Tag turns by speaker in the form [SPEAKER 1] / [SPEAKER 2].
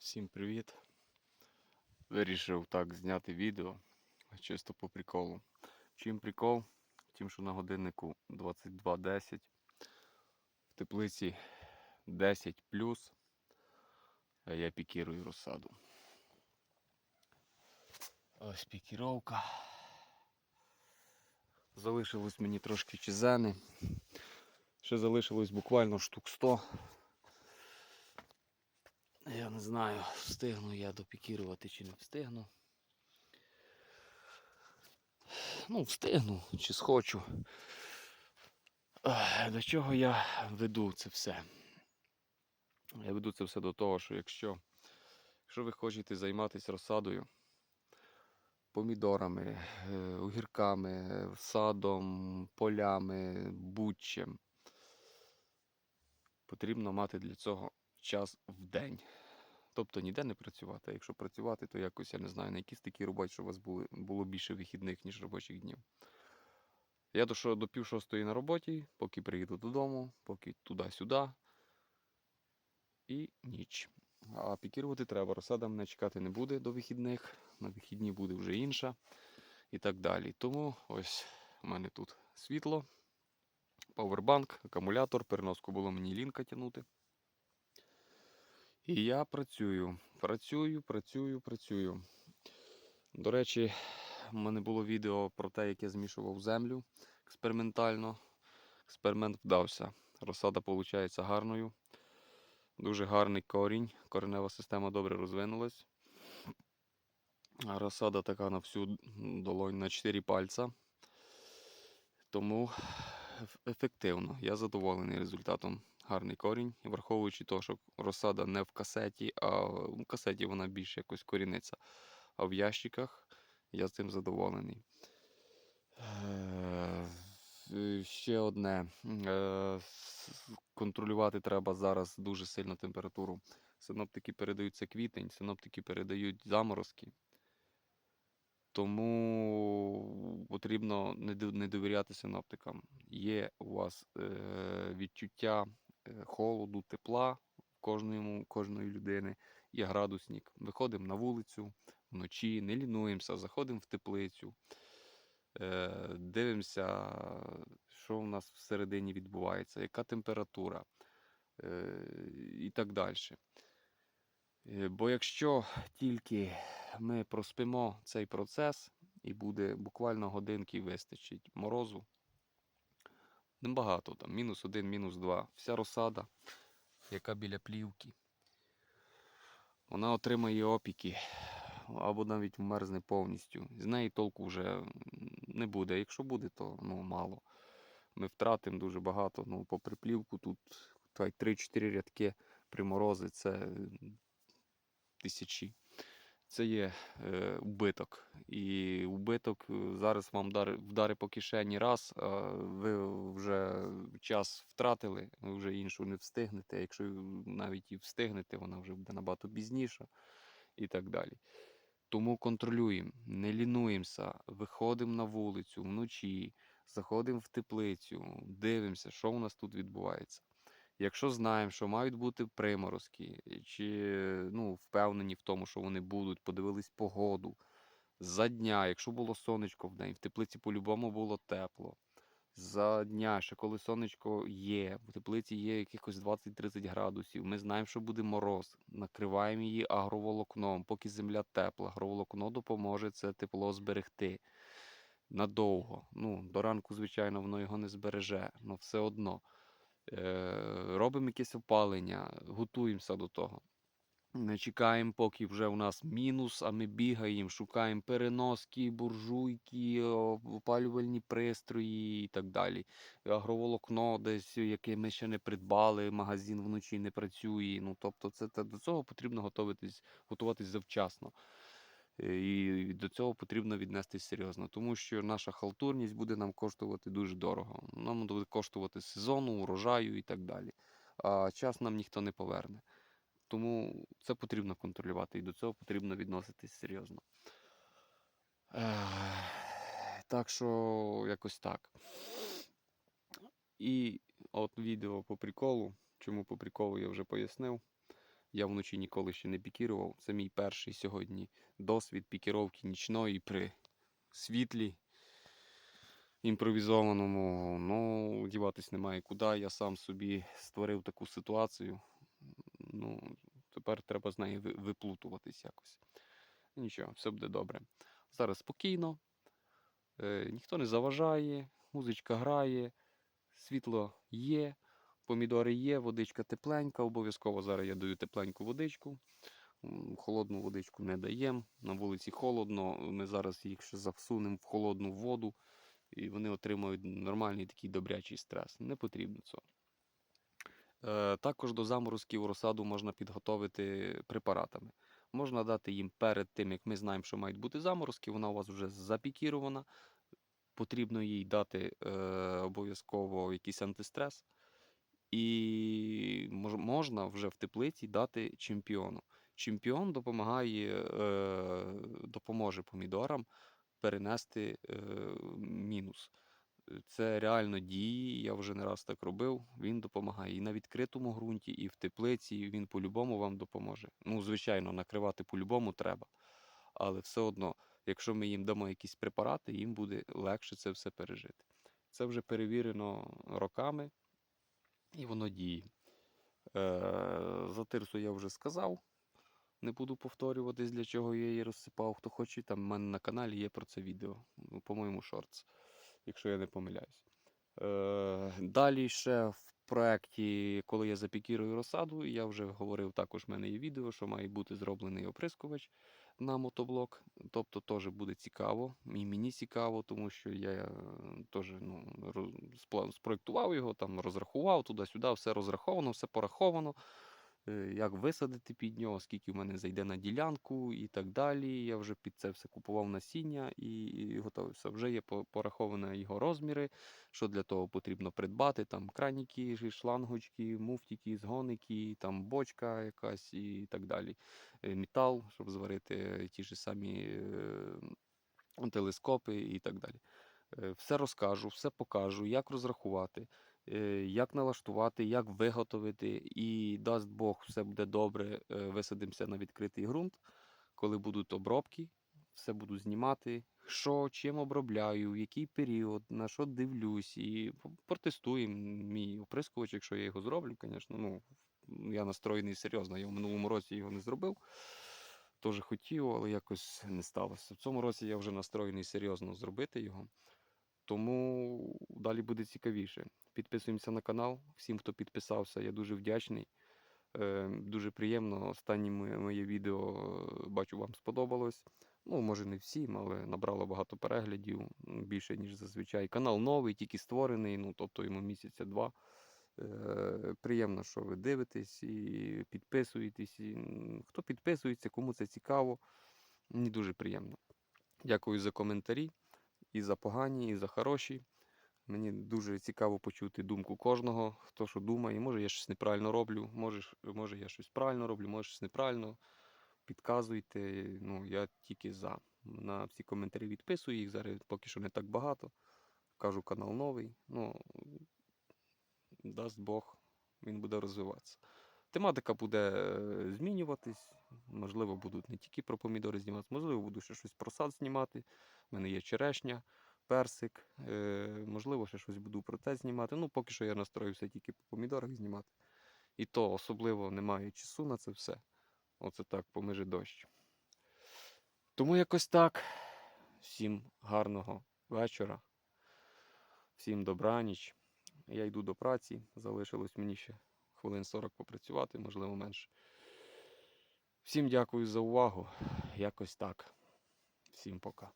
[SPEAKER 1] Всім привіт! Вирішив так зняти відео чисто по приколу. Чим прикол? Тим, що на годиннику 22.10 в теплиці 10 а я пікірую розсаду. Ось пікіровка. Залишилось мені трошки чизени. Ще залишилось буквально штук 100. Я не знаю, встигну я допікірувати чи не встигну. Ну, встигну, чи схочу. До чого я веду це все? Я веду це все до того, що якщо, якщо ви хочете займатися розсадою, помідорами, е, огірками, садом, полями, будь-чим, потрібно мати для цього час в день. Тобто ніде не працювати. А якщо працювати, то якось, я не знаю, на якісь такі роботі, щоб у вас були, було більше вихідних, ніж робочих днів. Я до, до пів шостої на роботі, поки приїду додому, поки туди-сюди. І ніч. А пікірувати треба. Розсада мене чекати не буде до вихідних. На вихідні буде вже інша. І так далі. Тому ось у мене тут світло, павербанк, акумулятор, переноску було мені лінка тягнути. І я працюю, працюю, працюю, працюю. До речі, в мене було відео про те, як я змішував землю експериментально. Експеримент вдався. Розсада виходить гарною. Дуже гарний корінь. Коренева система добре розвинулась. Розсада така на всю долонь на 4 пальця. Тому ефективно. Я задоволений результатом гарний корінь, враховуючи те, що розсада не в касеті, а в касеті вона більш якось коріниться. А в ящиках я з цим задоволений. Е, Ще одне. Е, Контролювати треба зараз дуже сильно температуру. Синоптики передають це квітень, синоптики передають заморозки. Тому потрібно не довіряти синоптикам. Є у вас е, відчуття холоду, тепла кожному, кожної людини є градусник. Виходимо на вулицю вночі, не лінуємося, заходимо в теплицю, е, дивимося, що у нас всередині відбувається, яка температура е, і так далі. Бо якщо тільки ми проспимо цей процес і буде буквально годинки вистачить морозу, Небагато там, мінус один, мінус два. Вся розсада, яка біля плівки, вона отримає опіки або навіть вмерзне повністю. З неї толку вже не буде. Якщо буде, то ну, мало. Ми втратимо дуже багато. Ну, попри плівку тут 3-4 рядки приморози це тисячі це є е, убиток. І убиток е, зараз вам вдари, по кишені раз, а ви вже час втратили, ви вже іншу не встигнете. Якщо навіть і встигнете, вона вже буде набагато пізніша і так далі. Тому контролюємо, не лінуємося, виходимо на вулицю вночі, заходимо в теплицю, дивимося, що у нас тут відбувається. Якщо знаємо, що мають бути приморозки, чи ну, впевнені в тому, що вони будуть, подивились погоду за дня, якщо було сонечко в день, в теплиці по-любому було тепло. За дня, ще коли сонечко є, в теплиці є якихось 20-30 градусів, ми знаємо, що буде мороз, накриваємо її агроволокном, поки земля тепла. Агроволокно допоможе це тепло зберегти надовго. Ну, До ранку, звичайно, воно його не збереже, але все одно. Е, робимо якесь опалення, готуємося до того. Не чекаємо, поки вже у нас мінус, а ми бігаємо, шукаємо переноски, буржуйки, опалювальні пристрої і так далі. Агроволокно десь, яке ми ще не придбали, магазин вночі не працює. Ну, Тобто, це, це до цього потрібно готуватись, готуватись завчасно. Е, і до цього потрібно віднестись серйозно, тому що наша халтурність буде нам коштувати дуже дорого. Нам буде коштувати сезону, урожаю і так далі. А час нам ніхто не поверне. Тому це потрібно контролювати і до цього потрібно відноситись серйозно. Так що, якось так. І от відео по приколу. Чому по приколу я вже пояснив. Я вночі ніколи ще не пікірував. Це мій перший сьогодні досвід пікіровки нічної при світлі імпровізованому. Ну, діватись немає куди. Я сам собі створив таку ситуацію. Ну, тепер треба з неї виплутуватись якось. Нічого, все буде добре. Зараз спокійно, е, ніхто не заважає, музичка грає, світло є, помідори є, водичка тепленька. Обов'язково зараз я даю тепленьку водичку. Холодну водичку не даємо. На вулиці холодно. Ми зараз їх ще завсунемо в холодну воду, і вони отримають нормальний такий добрячий стрес. Не потрібно цього. Е, Також до заморозків розсаду можна підготовити препаратами. Можна дати їм перед тим, як ми знаємо, що мають бути заморозки, вона у вас вже запікірована. Потрібно їй дати е, обов'язково якийсь антистрес. І можна вже в теплиці дати чемпіону. Чемпіон допомагає, е, допоможе помідорам перенести е, мінус. Це реально діє, я вже не раз так робив. Він допомагає і на відкритому ґрунті, і в теплиці. Він по-любому вам допоможе. Ну, звичайно, накривати по-любому треба. Але все одно, якщо ми їм дамо якісь препарати, їм буде легше це все пережити. Це вже перевірено роками, і воно діє. Е, за тирсу я вже сказав. Не буду повторюватись, для чого я її розсипав. Хто хоче, там в мене на каналі є про це відео. Ну, По-моєму, шортс, якщо я не помиляюсь. Е, далі ще в проєкті, коли я запікірую розсаду, я вже говорив, також в мене є відео, що має бути зроблений оприскувач на мотоблок. Тобто теж буде цікаво. І мені цікаво, тому що я е, теж ну, спроектував його, там розрахував туди-сюди, все розраховано, все пораховано. е, Як висадити під нього, скільки в мене зайде на ділянку і так далі. Я вже під це все купував насіння і, готовився. Вже є пораховані його розміри, що для того потрібно придбати. Там краніки, шлангочки, муфтики, згоники, там бочка якась і так далі. Е, Метал, щоб зварити ті ж самі е, телескопи і так далі. Е, Все розкажу, все покажу, як розрахувати, як налаштувати, як виготовити, і дасть Бог, все буде добре. е, Висадимося на відкритий ґрунт, коли будуть обробки, все буду знімати, що чим обробляю, в який період, на що дивлюсь, і протестуємо мій оприскувач, якщо я його зроблю, звісно. Ну, я настроєний серйозно. Я в минулому році його не зробив. Теж хотів, але якось не сталося. В цьому році я вже настроєний серйозно зробити його. Тому далі буде цікавіше. Підписуємося на канал. Всім, хто підписався, я дуже вдячний. Е, Дуже приємно. Останнє моє відео е, бачу, вам сподобалось. Ну, може, не всім, але набрало багато переглядів, більше, ніж зазвичай. Канал новий, тільки створений, ну, тобто йому місяця два. Е, Приємно, що ви дивитесь і підписуєтесь. І, хто підписується, кому це цікаво, мені дуже приємно. Дякую за коментарі і за погані, і за хороші. Мені дуже цікаво почути думку кожного, хто що думає. Може, я щось неправильно роблю, може, може я щось правильно роблю, може щось неправильно. Підказуйте. Ну, я тільки за. На всі коментарі відписую їх. Зараз поки що не так багато. Кажу, канал новий. Ну, дасть Бог, він буде розвиватися. Тематика буде е, змінюватись. Можливо, будуть не тільки про помідори знімати, можливо, буду ще щось про сад знімати. У мене є черешня, персик. Е, можливо, ще щось буду про це знімати. Ну, поки що я настроївся тільки по помідорах знімати. І то особливо немає часу на це все. Оце так, помиже дощ. Тому якось так. Всім гарного вечора. Всім добраніч. Я йду до праці. Залишилось мені ще хвилин 40 попрацювати, можливо, менше. Всім дякую за увагу. Якось так. Всім пока.